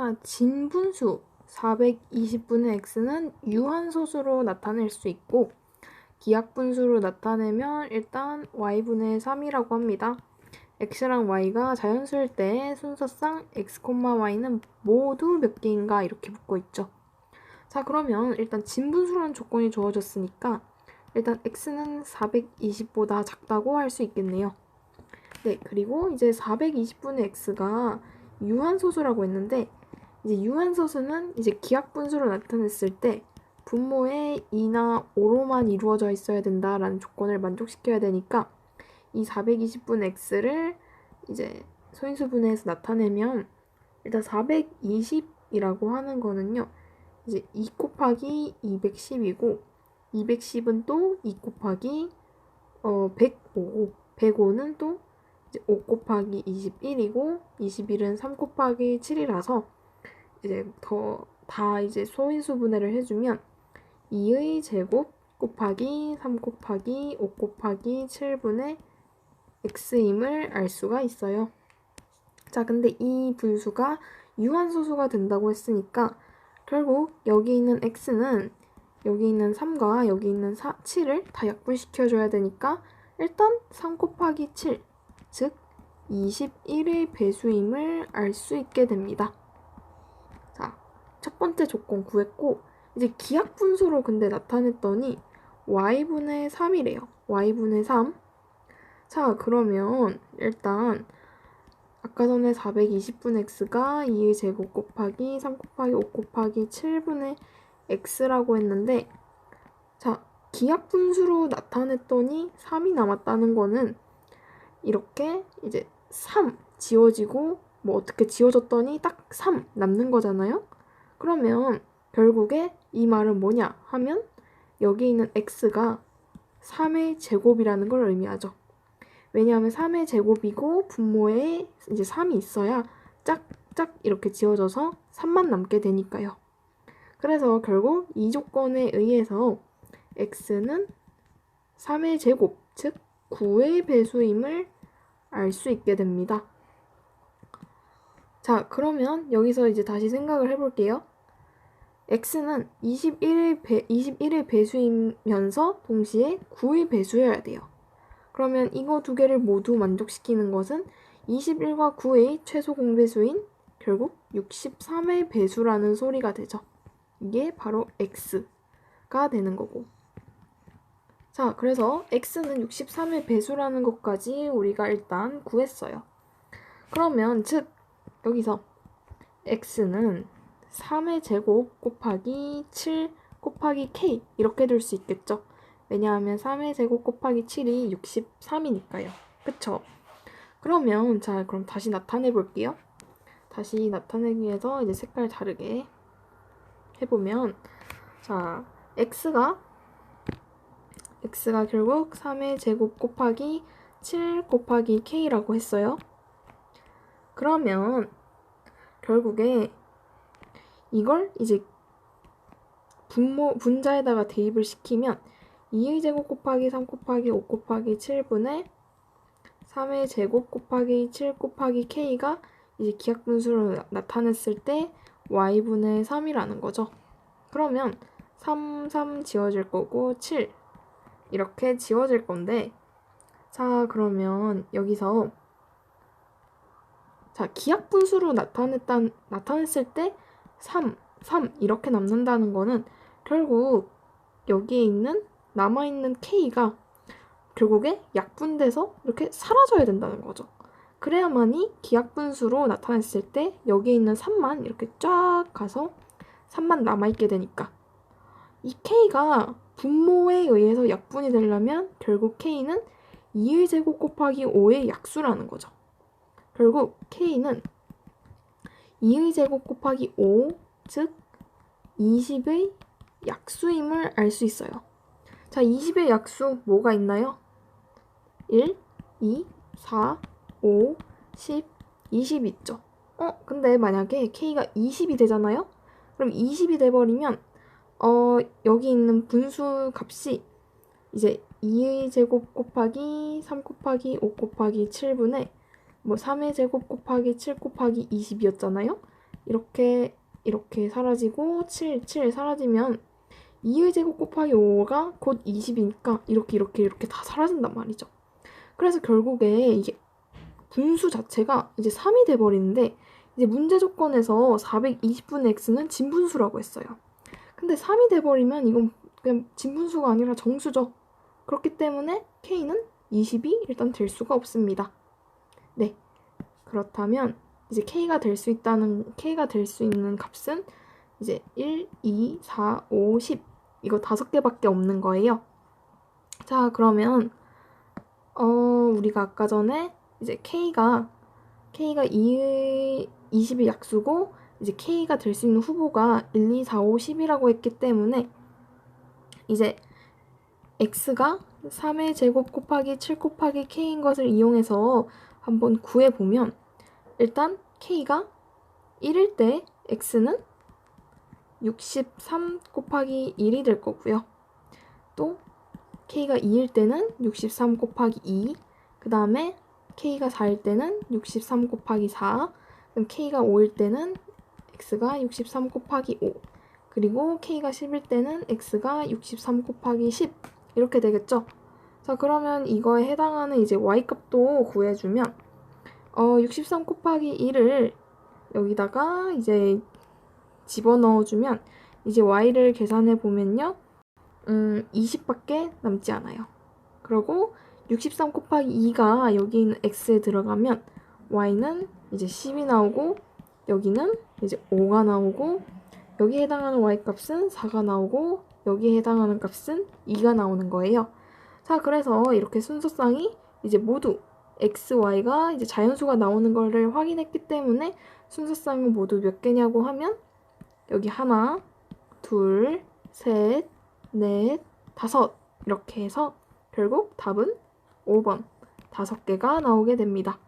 자, 진분수 420분의 x는 유한소수로 나타낼 수 있고 기하분수로 나타내면 일단 y분의 3이라고 합니다. x랑 y가 자연수일 때 순서상 x, y는 모두 몇 개인가 이렇게 묻고 있죠. 자 그러면 일단 진분수라는 조건이 주어졌으니까 일단 x는 420보다 작다고 할 수 있겠네요. 네 그리고 이제 420분의 x가 유한소수라고 했는데 이제 유한소수는 이제 기하 분수로 나타냈을 때 분모의 2나 5로만 이루어져 있어야 된다라는 조건을 만족시켜야 되니까 이 420분 x를 이제 소인수 분해해서 나타내면 일단 420이라고 하는 거는요. 이제 2 곱하기 210이고 210은 또 2 곱하기 어 105고 105는 또 이제 5 곱하기 21이고 21은 3 곱하기 7이라서 이제 더 다 이제 소인수 분해를 해주면 2의 제곱 곱하기 3 곱하기 5 곱하기 7분의 x임을 알 수가 있어요. 자, 근데 이 분수가 유한소수가 된다고 했으니까 결국 여기 있는 x는 여기 있는 3과 여기 있는 4, 7을 다 약분시켜줘야 되니까 일단 3 곱하기 7, 즉 21의 배수임을 알 수 있게 됩니다. 첫 번째 조건 구했고 이제 기하 분수로 근데 나타냈더니 y분의 3이래요. y분의 3. 자, 그러면 일단 아까 전에 420분 x가 2의 제곱 곱하기 3 곱하기 5 곱하기 7분의 x라고 했는데 자, 기하 분수로 나타냈더니 3이 남았다는 거는 이렇게 이제 3 지워지고 뭐 어떻게 지워졌더니 딱 3 남는 거잖아요. 그러면 결국에 이 말은 뭐냐 하면 여기 있는 x가 3의 제곱이라는 걸 의미하죠. 왜냐하면 3의 제곱이고 분모에 이제 3이 있어야 짝짝 이렇게 지워져서 3만 남게 되니까요. 그래서 결국 이 조건에 의해서 x는 3의 제곱, 즉 9의 배수임을 알 수 있게 됩니다. 자, 그러면 여기서 이제 다시 생각을 해볼게요. X는 21의, 배, 21의 배수이면서 동시에 9의 배수여야 돼요. 그러면 이거 두 개를 모두 만족시키는 것은 21과 9의 최소 공배수인 결국 63의 배수라는 소리가 되죠. 이게 바로 x가 되는 거고. 자, 그래서 x는 63의 배수라는 것까지 우리가 일단 구했어요. 그러면 즉 여기서 x는 3의 제곱 곱하기 7 곱하기 k 이렇게 될 수 있겠죠. 왜냐하면 3의 제곱 곱하기 7이 63이니까요. 그쵸? 그러면 자 그럼 다시 나타내 볼게요. 다시 나타내기 위해서 이제 색깔 다르게 해보면 자 x가 x가 결국 3의 제곱 곱하기 7 곱하기 k라고 했어요. 그러면 결국에 이걸 이제 분모, 분자에다가 대입을 시키면 2의 제곱 곱하기 3 곱하기 5 곱하기 7분의 3의 제곱 곱하기 7 곱하기 k가 이제 기하분수로 나타냈을 때 y분의 3이라는 거죠. 그러면 3, 3 지워질 거고 7 이렇게 지워질 건데 자 그러면 여기서 자 기하분수로 나타냈다, 나타냈을 때 3, 3 이렇게 남는다는 거는 결국 여기에 있는 남아있는 K가 결국에 약분돼서 이렇게 사라져야 된다는 거죠. 그래야만이 기약분수로 나타냈을 때 여기에 있는 3만 이렇게 쫙 가서 3만 남아있게 되니까 이 K가 분모에 의해서 약분이 되려면 결국 K는 2의 제곱 곱하기 5의 약수라는 거죠. 결국 K는 2의 제곱 곱하기 5, 즉 20의 약수임을 알 수 있어요. 자, 20의 약수 뭐가 있나요? 1, 2, 4, 5, 10, 20 있죠. 어, 근데 만약에 K가 20이 되잖아요? 그럼 20이 돼버리면 어, 여기 있는 분수 값이 이제 2의 제곱 곱하기 3 곱하기 5 곱하기 7분의 뭐 3의 제곱 곱하기 7 곱하기 20이었잖아요. 이렇게 이렇게 사라지고 7, 7 사라지면 2의 제곱 곱하기 5가 곧 20이니까 이렇게 이렇게 이렇게 다 사라진단 말이죠. 그래서 결국에 이게 분수 자체가 이제 3이 돼버리는데 이제 문제 조건에서 420분의 x는 진분수라고 했어요. 근데 3이 돼버리면 이건 그냥 진분수가 아니라 정수죠. 그렇기 때문에 k는 20이 일단 될 수가 없습니다. 네. 그렇다면 이제 k가 될 수 있다는 k가 될 수 있는 값은 이제 1, 2, 4, 5, 10 이거 다섯 개밖에 없는 거예요. 자, 그러면 어, 우리가 아까 전에 이제 k가 k가 2, 20이 약수고 이제 k가 될 수 있는 후보가 1, 2, 4, 5, 10이라고 했기 때문에 이제 x가 3의 제곱 곱하기 7 곱하기 k인 것을 이용해서 한번 구해 보면 일단 k가 1일 때 x는 63 곱하기 1이 될 거고요. 또 k가 2일 때는 63 곱하기 2, 그 다음에 k가 4일 때는 63 곱하기 4, 그럼 k가 5일 때는 x가 63 곱하기 5, 그리고 k가 10일 때는 x가 63 곱하기 10 이렇게 되겠죠. 자 그러면 이거에 해당하는 이제 y 값도 구해주면 어, 63 곱하기 1을 여기다가 이제 집어넣어주면 이제 y를 계산해 보면요. 음, 20밖에 남지 않아요. 그리고 63 곱하기 2가 여기 있는 x에 들어가면 y는 이제 10이 나오고 여기는 이제 5가 나오고 여기에 해당하는 y 값은 4가 나오고 여기에 해당하는 값은 2가 나오는 거예요. 자, 그래서 이렇게 순서상이 이제 모두 x, y가 이제 자연수가 나오는 거를 확인했기 때문에 순서상은 모두 몇 개냐고 하면 여기 하나, 둘, 셋, 넷, 다섯 이렇게 해서 결국 답은 5번 다섯 개가 나오게 됩니다.